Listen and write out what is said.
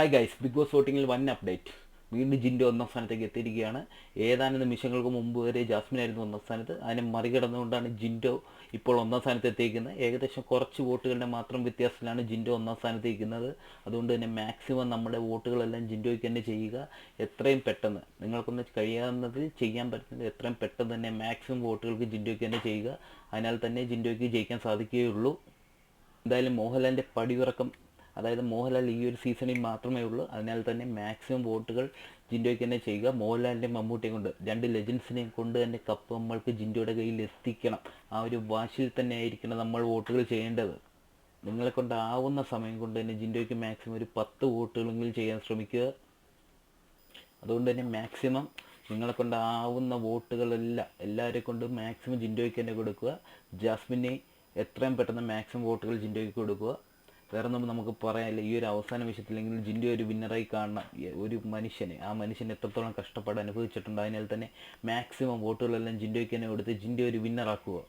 Hi guys Bigg Boss വോട്ടിങ്ങിൽ വൻ update വീണ്ടും ജിൻഡോ ഒന്നാം സ്ഥാനത്തേക്ക് എത്തിയിരിക്കുകയാണ്. ഏതാനും നിമിഷങ്ങൾക്ക് മുമ്പ് വരെ ജാസ്മിൻ ആയിരുന്നു ഒന്നാം സ്ഥാനത്ത്. അതിനെ മറികടന്നുകൊണ്ടാണ് ജിൻഡോ ഇപ്പോൾ ഒന്നാം സ്ഥാനത്ത് എത്തിയിരിക്കുന്നത്. ഏകദേശം കുറച്ച് വോട്ടുകളുടെ മാത്രം വ്യത്യാസത്തിലാണ് ജിൻഡോ ഒന്നാം സ്ഥാനത്ത് ഇരിക്കുന്നത്. അതുകൊണ്ട് തന്നെ മാക്സിമം നമ്മുടെ വോട്ടുകളെല്ലാം ജിൻഡോയ്ക്ക് തന്നെ ചെയ്യുക എത്രയും പെട്ടെന്ന്. നിങ്ങൾക്കൊന്ന് കഴിയാവുന്നതിൽ ചെയ്യാൻ പറ്റുന്നത് എത്രയും പെട്ടെന്ന് തന്നെ മാക്സിമം വോട്ടുകൾക്ക് ജിൻഡോയ്ക്ക് തന്നെ ചെയ്യുക. അതിനാൽ തന്നെ ജിൻഡോയ്ക്ക് ജയിക്കാൻ സാധിക്കുകയുള്ളൂ. എന്തായാലും മോഹൻലാലിന്റെ പടിയിറക്കം അതായത് മോഹൻലാൽ ഈ ഒരു സീസണിൽ മാത്രമേ ഉള്ളൂ. അതിനാൽ തന്നെ മാക്സിമം വോട്ടുകൾ ജിൻഡോയ്ക്ക് തന്നെ ചെയ്യുക. മോഹൻലാലിന്റെ മമ്മൂട്ടിയെ കൊണ്ട് രണ്ട് ലെജൻസിനെ കൊണ്ട് തന്നെ കപ്പ് നമ്മൾക്ക് ജിൻഡോയുടെ കയ്യിൽ എത്തിക്കണം. ആ ഒരു വാശിയിൽ തന്നെ ആയിരിക്കണം നമ്മൾ വോട്ടുകൾ ചെയ്യേണ്ടത്. നിങ്ങളെ കൊണ്ടാവുന്ന സമയം കൊണ്ട് തന്നെ ജിൻഡോയ്ക്ക് മാക്സിമം ഒരു പത്ത് വോട്ടുകളെങ്കിലും ചെയ്യാൻ ശ്രമിക്കുക. അതുകൊണ്ട് തന്നെ മാക്സിമം നിങ്ങളെ കൊണ്ടാവുന്ന വോട്ടുകളെല്ലാം എല്ലാവരെ കൊണ്ടും മാക്സിമം ജിൻഡോയ്ക്ക് തന്നെ കൊടുക്കുക. ജാസ്മിനെ എത്രയും പെട്ടെന്ന് മാക്സിമം വോട്ടുകൾ ജിൻഡോയ്ക്ക് കൊടുക്കുക. വേറെ ഒന്നും നമുക്ക് പറയാനില്ല. ഈ ഒരു അവസാന വിഷയത്തിലെങ്കിൽ ജിന്റെ ഒരു വിന്നറായി കാണണം. ഒരു മനുഷ്യനെ ആ മനുഷ്യൻ എത്രത്തോളം കഷ്ടപ്പാട് അനുഭവിച്ചിട്ടുണ്ട് അതിനാൽ തന്നെ മാക്സിമം വോട്ടുകളെല്ലാം ജിൻഡോയ്ക്ക് തന്നെ കൊടുത്ത് ജിന്റെ ഒരു വിന്നറാക്കുക